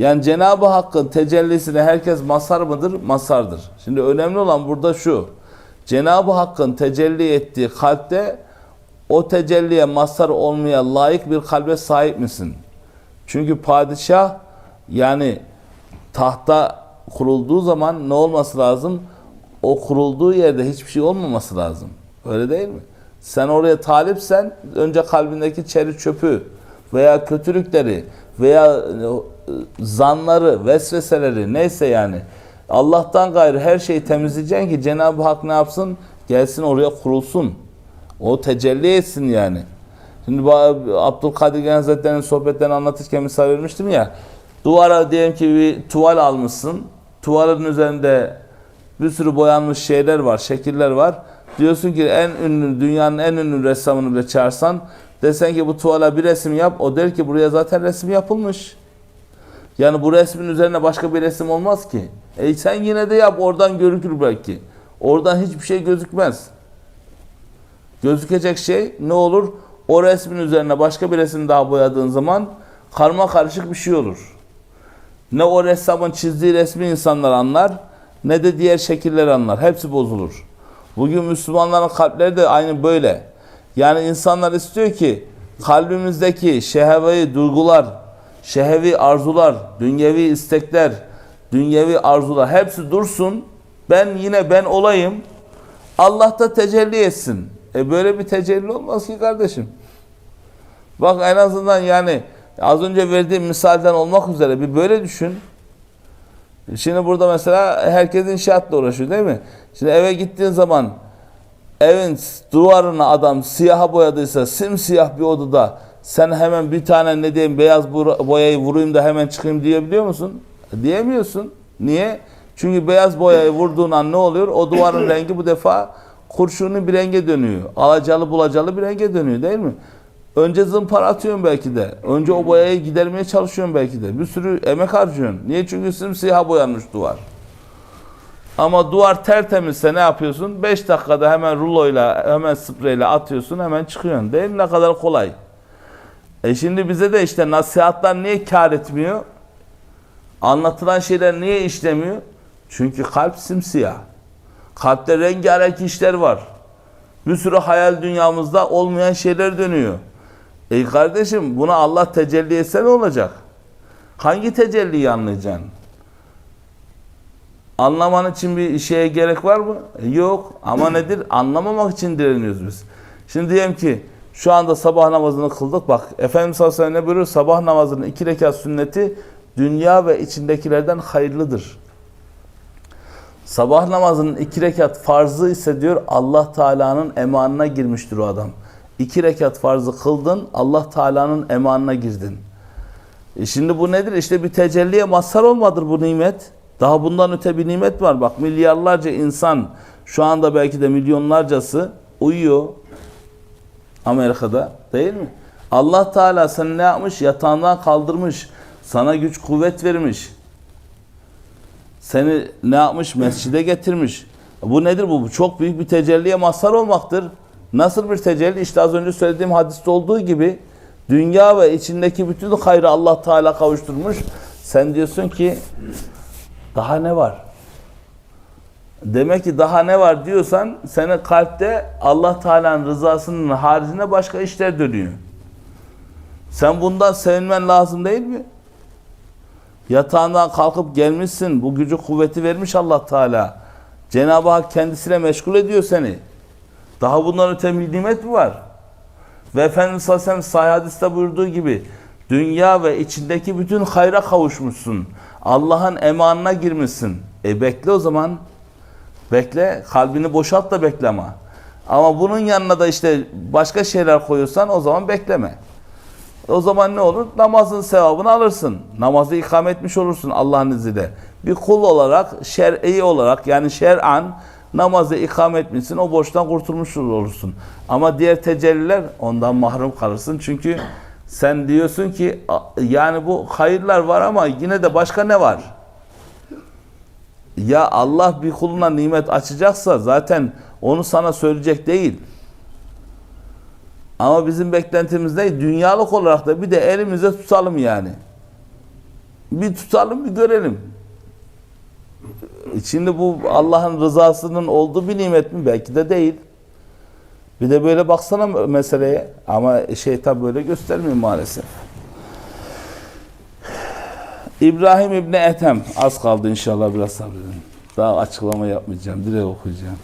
Yani Cenab-ı Hakk'ın tecellisine herkes masar mıdır? Masardır. Şimdi önemli olan burada şu. Cenab-ı Hakk'ın tecelli ettiği kalpte o tecelliye mazhar olmaya layık bir kalbe sahip misin? Çünkü padişah yani tahta kurulduğu zaman ne olması lazım? O kurulduğu yerde hiçbir şey olmaması lazım. Öyle değil mi? Sen oraya talipsen önce kalbindeki çeri çöpü veya kötülükleri veya zanları, vesveseleri neyse yani Allah'tan gayrı her şeyi temizleyeceksin ki Cenab-ı Hak ne yapsın? Gelsin oraya kurulsun. O tecelli etsin yani. Şimdi Abdülkadir Genel Hazretleri'nin sohbetlerini anlatırken misal vermiştim ya. Duvara diyelim ki bir tuval almışsın. Tuvalın üzerinde bir sürü boyanmış şeyler var, şekiller var. Diyorsun ki en ünlü, dünyanın en ünlü ressamını bile çağırsan desen ki bu tuvala bir resim yap. O der ki buraya zaten resim yapılmış. Yani bu resmin üzerine başka bir resim olmaz ki. E sen yine de yap oradan görükür belki. Oradan hiçbir şey gözükmez. Gözükecek şey ne olur? O resmin üzerine başka bir resim daha boyadığın zaman karma karışık bir şey olur. Ne o ressamın çizdiği resmi insanlar anlar ne de diğer şekiller anlar. Hepsi bozulur. Bugün Müslümanların kalpleri de aynı böyle. Yani insanlar istiyor ki kalbimizdeki şehvevi duygular, şehvi arzular, dünyevi istekler, dünyevi arzular hepsi dursun. Ben yine ben olayım. Allah da tecelli etsin. E böyle bir tecelli olmaz ki kardeşim. Bak en azından yani az önce verdiğim misalden olmak üzere bir böyle düşün. Şimdi burada mesela herkes inşaatla uğraşıyor değil mi? Şimdi eve gittiğin zaman evin duvarına adam siyaha boyadıysa simsiyah bir odada sen hemen bir tane ne diyeyim beyaz boyayı vurayım da hemen çıkayım diyebiliyor musun? Diyemiyorsun. Niye? Çünkü beyaz boyayı vurduğun an ne oluyor? O duvarın rengi bu defa kurşunlu bir renge dönüyor. Alacalı bulacalı bir renge dönüyor değil mi? Önce zımpara atıyorsun belki de. Önce o boyayı gidermeye çalışıyorsun belki de. Bir sürü emek harcıyorsun. Niye? Çünkü simsiyah boyanmış duvar. Ama duvar tertemizse ne yapıyorsun? 5 dakikada hemen ruloyla, hemen spreyle atıyorsun, hemen çıkıyorsun. Değil mi? Ne kadar kolay. E şimdi bize de işte nasihatler niye kar etmiyor? Anlatılan şeyler niye işlemiyor? Çünkü kalp simsiyah. Kalpte rengarenk işler var. Bir sürü hayal dünyamızda olmayan şeyler dönüyor. Ey kardeşim buna Allah tecelli etse ne olacak? Hangi tecelliyi anlayacaksın? Anlaman için bir şeye gerek var mı? E, Yok. Ama nedir? Anlamamak için direniyoruz biz. Şimdi diyelim ki şu anda sabah namazını kıldık. Bak Efendimiz sallallahu aleyhi ve sellem ne buyuruyor? Sabah namazının iki rekat sünneti dünya ve içindekilerden hayırlıdır. Sabah namazının iki rekat farzı ise diyor Allah Teala'nın emanına girmiştir o adam. İki rekat farzı kıldın Allah Teala'nın emanına girdin. E şimdi bu nedir? İşte bir tecelliye mazhar olmadır bu nimet. Daha bundan öte bir nimet var. Bak milyarlarca insan şu anda belki de milyonlarcası uyuyor Amerika'da değil mi? Allah Teala seni ne yapmış? Yatağından kaldırmış. Sana güç kuvvet vermiş. Seni ne yapmış? Mescide getirmiş. Bu nedir bu? Bu çok büyük bir tecelliye mazhar olmaktır. Nasıl bir tecelli? İşte az önce söylediğim hadiste olduğu gibi dünya ve içindeki bütün hayrı Allah Teala kavuşturmuş. Sen diyorsun ki daha ne var? Demek ki daha ne var diyorsan senin kalpte Allah Teala'nın rızasının haricinde başka işler dönüyor. Sen bundan sevinmen lazım değil mi? Yatağından kalkıp gelmişsin. Bu gücü kuvveti vermiş Allah Teala. Cenab-ı Hak kendisine meşgul ediyor seni. Daha bundan öte bir nimet mi var? Ve Efendimiz sallallahu aleyhi hadiste buyurduğu gibi dünya ve içindeki bütün hayra kavuşmuşsun. Allah'ın emanına girmişsin. E bekle o zaman. Bekle. Kalbini boşalt da bekleme. Ama bunun yanına da işte başka şeyler koyuyorsan o zaman bekleme. O zaman ne olur? Namazın sevabını alırsın. Namazı ikame etmiş olursun Allah'ın izniyle. Bir kul olarak, şer'i olarak yani şer'an namazı ikame etmişsin. O borçtan kurtulmuş olursun. Ama diğer tecelliler ondan mahrum kalırsın. Çünkü sen diyorsun ki "A- yani bu hayırlar var ama yine de başka ne var? Ya Allah bir kuluna nimet açacaksa zaten onu sana söyleyecek değil. Ama bizim beklentimiz ne? Dünyalık olarak da bir de elimizde tutalım yani. Bir tutalım bir görelim. Şimdi bu Allah'ın rızasının olduğu bir nimet mi? Belki de değil. Bir de böyle baksana meseleye. Ama şeytan böyle göstermiyor maalesef. İbrahim İbni Ethem. Az kaldı inşallah biraz sabredin. Daha açıklama yapmayacağım. Direkt okuyacağım.